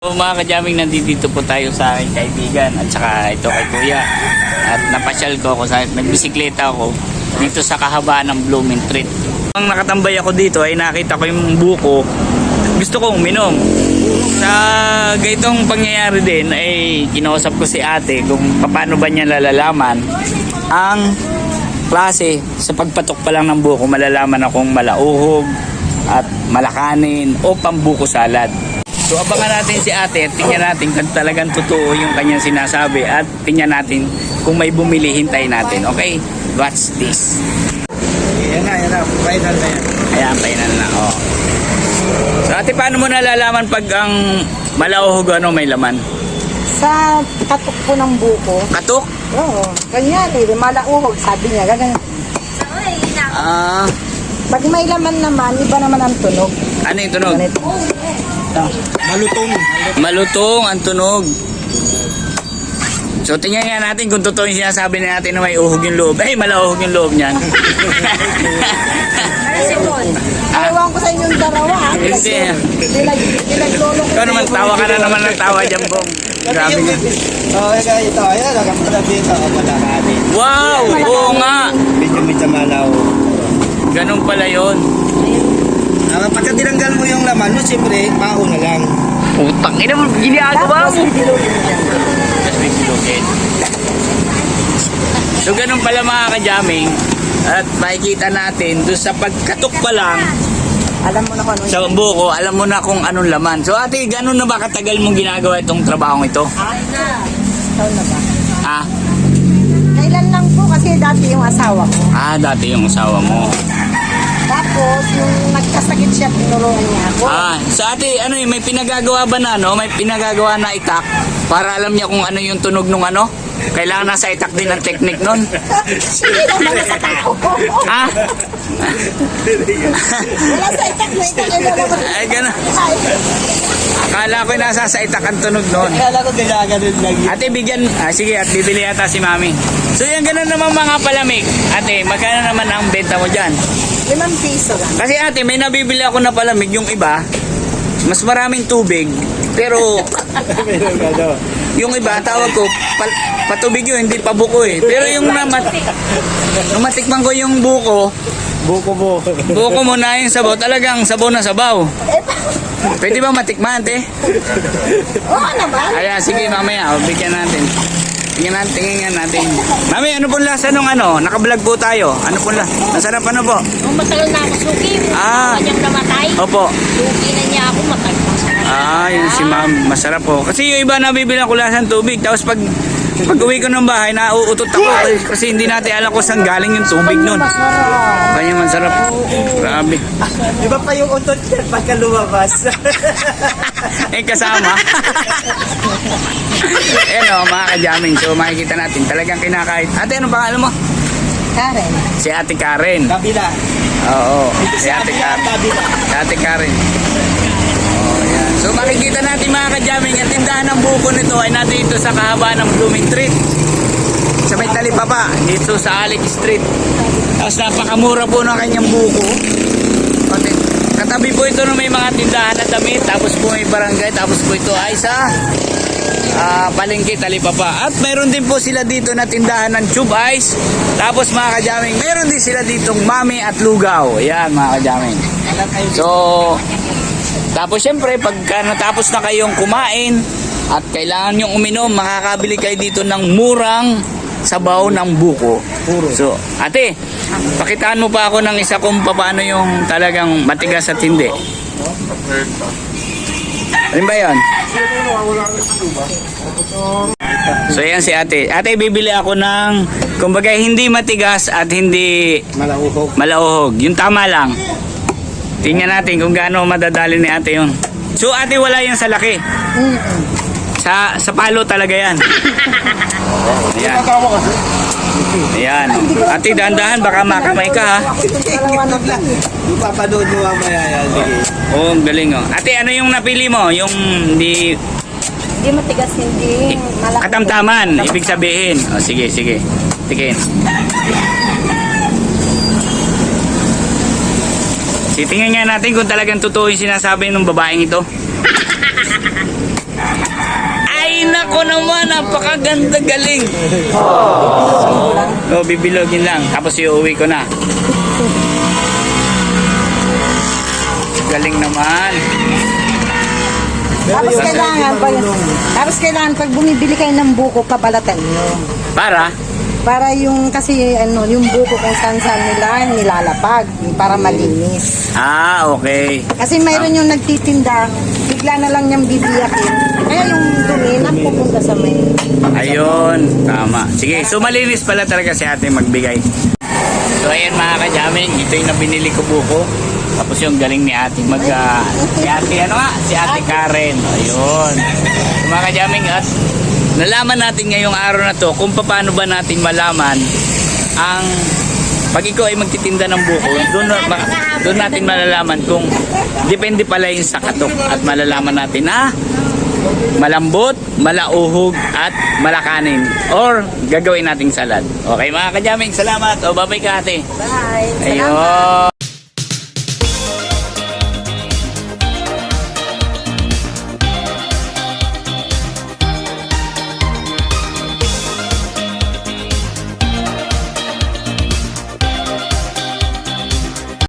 So mga kajaming, nandito po tayo sa aking kaibigan at saka ito kay Kuya. At napasyal ko ako sa nagbisikleta ako dito sa kahabaan ng Blooming Treat. Ang nakatambay ako dito ay nakita ko yung buko. Gusto kong uminom. Sa gaitong pangyayari din ay kinausap ko si ate kung paano ba niya lalalaman ang klase sa pagpatok pa lang ng buko malalaman akong malauhog at malakanin o pambuko salad. So abangan natin si ate at tingnan natin kung talagang totoo yung kanyang sinasabi at tingnan natin kung may bumili hintay natin. Okay? Watch this. Yan na, yan na. Final na yan. Ayan, painan na. Oh. So ate, paano mo nalalaman pag ang malauhog ano may laman? Sa katok po ng buko. Katok? Oo. Ganyan eh. Malauhog. Sabi niya. Ganyan. Ah, Pag may laman naman, iba naman ang tunog. ano yung tunog? Ganito. Malutong. Malutong ang tunog. So tingnan nga natin kung totoo yung sinasabi na natin na may uhog yung loob. Ay, malauhog yung loob niyan. Ewan ko sa inyong dalawa. ah. Hindi. Ikaw naman, tawa ka na naman ng tawa dyan, Bong. Grabe ka. Oo, ito, ito. Ayan, nagkapunta dito. Malakanin. Wow! Oo nga! Medyo medyo malaw. Ganun pala yun. Ah, pagka tinanggal mo yung laman mo, siyempre, pao na lang. Utang ina mo, ginagawa Tapos, mo. make it okay. So ganun pala mga kajaming. At makikita natin doon sa pagkatok pa lang Alam mo na kung ano sa buko, alam mo na kung anong laman. So ate, ganun na ba katagal mong ginagawa itong trabahong ito? Taon na ba? Ah, Kailan lang po kasi dati yung asawa ko. ah dati yung asawa mo. Tapos, nung nagkasakit siya, tinuruan niya ako. Ah, so ate, ano yun, may pinagagawa ba na, no? May pinagagawa na itak para alam niya kung ano yung tunog nung ano? Kailangan nasa itak din ang technique nun. Hindi naman sa tao. Ah? Wala sa itak na itak. Ay. Ay, Akala ko nasa sa itak ang tunog nun. Kala ko ginaganon lang yun. Ate, bigyan, ah, sige, at bibili yata si mami. So yan, ganun naman mga palamig. Ate, magkano naman ang benta mo dyan? Limang piso lang. Kasi ate, may nabibili ako na palamig yung iba. Mas maraming tubig. Pero yung iba, tawag ko, pal- patubig yun, hindi pa buko eh. Pero yung namat, nung matikman ko yung buko, Buko mo. buko mo na yung sabaw, talagang sabaw na sabaw. Pwede ba matikman, te? Oo naman. Kaya sige mamaya, oh, bigyan natin. Tingnan natin, tingnan natin. Mami, ano pong lasa nung ano? Nakablog po tayo. Ano pong lasa? Masarap ano po? Nung matagal na ako suki, Ah. kanyang namatay, Opo. suki na niya ako matagal. Ah, yun si ma'am. Masarap po. Kasi yung iba nabibili ko lasan tubig. Tapos pag pag uwi ko ng bahay, nauutot ako. Kasi- hindi natin alam kung saan galing yung tubig nun. Kanya masarap. Grabe. Di ba pa yung utot yan pagka lumabas? Eh, kasama. Ayan o, mga kajaming. So, makikita natin. Talagang kinakain. Ate, ano pangalan mo? Karen. Si Ate Karen. Kabila. Oo, si Ate Karen. Si Ate Karen. So makikita natin mga kajaming, ang tindahan ng buko nito ay nandito sa kahabaan ng Blooming Street. Sa may talipapa, dito sa Alec Street. Tapos napakamura po ng kanyang buko. Pati, katabi po ito ng may mga tindahan na damit, tapos po may barangay, tapos po ito ay sa ah, palengke talipapa. At meron din po sila dito na tindahan ng tube ice. Tapos mga kajaming, meron din sila ditong mami at lugaw. Yan mga kajaming. So, tapos syempre, pagka natapos na kayong kumain at kailangan nyong uminom, makakabili kayo dito ng murang sabaw ng buko. So, ate, pakitaan mo pa ako ng isa kung paano yung talagang matigas at hindi. Ano ba yun? So, yan si ate. Ate, bibili ako ng, kumbaga, hindi matigas at hindi Malauhog. malauhog. Yung tama lang. Tingnan natin kung gaano madadali ni ate yun. So ate wala yan sa laki. Sa sa palo talaga yan. Ayan. Ayan. Ate dahan-dahan baka makamay ka ha. Ipapanood mo mamaya yan. Sige. Oh, ang galing oh. Ate ano yung napili mo? Yung di Hindi matigas, hindi malaki. katamtaman, ibig sabihin. Oh, sige, sige. Tingin. Titingnan nga natin kung talagang totoo yung sinasabi ng babaeng ito. napakaganda galing. Oh, bibilogin lang. Tapos iuwi ko na. Galing naman. Tapos kailangan, pag, tapos kailangan pag bumibili kayo ng buko, pabalatan nyo. Para? Para yung, kasi ano, yung buko kung saan saan nila nilalapag, para malinis. Ah, okay. Kasi mayroon yung nagtitinda, bigla na lang niyang bibiyakin. Kaya yung dumi, napupunta sa may... Ayun, tama. Sige, so malinis pala talaga si ate magbigay. So ayan mga kajaming, ito yung nabinili ko buko. Tapos yung galing ni ate mag... ah, si ate ano nga? Si ate Karen. Ayun. So, mga kajaming at nalaman natin ngayong araw na to kung paano ba natin malaman ang pag ikaw ay magtitinda ng buko, doon, ma- doon natin malalaman kung depende pala yung sa katok at malalaman natin na malambot, malauhog at malakanin or gagawin nating salad. Okay mga kajaming, salamat. O babay ka ate. Bye! Ayun.